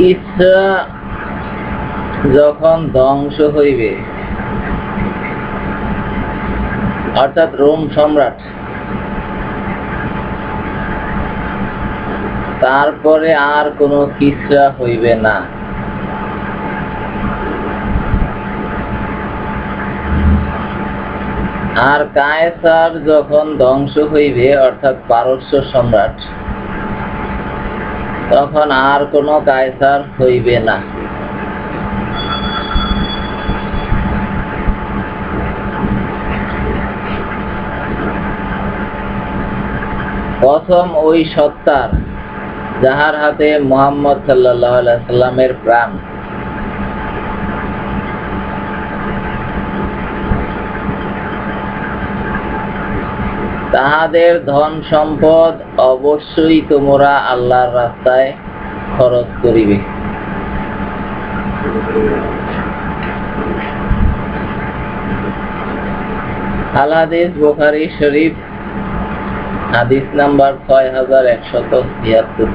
কিসরা যখন ধ্বংস হইবে, অর্থাৎ রোম সম্রাট, তারপরে আর কোনো কিসরা হইবে না। আর কায়সার যখন ধ্বংস হইবে, অর্থাৎ পারস্য সম্রাট তখন আর কোনো কায়সার হইবে না। প্রথম ওই সত্তার, যাহার হাতে মোহাম্মদ সাল্লাহ সাল্লামের প্রাণ। তাহাদের ধন সম্পদ অবশ্যই তোমরা আল্লাহর রাস্তায় খরচ করিবে। আলাদিস বোখারি শরীফ, হাদিস নাম্বার ছয় হাজার একশত ছিয়াত্তর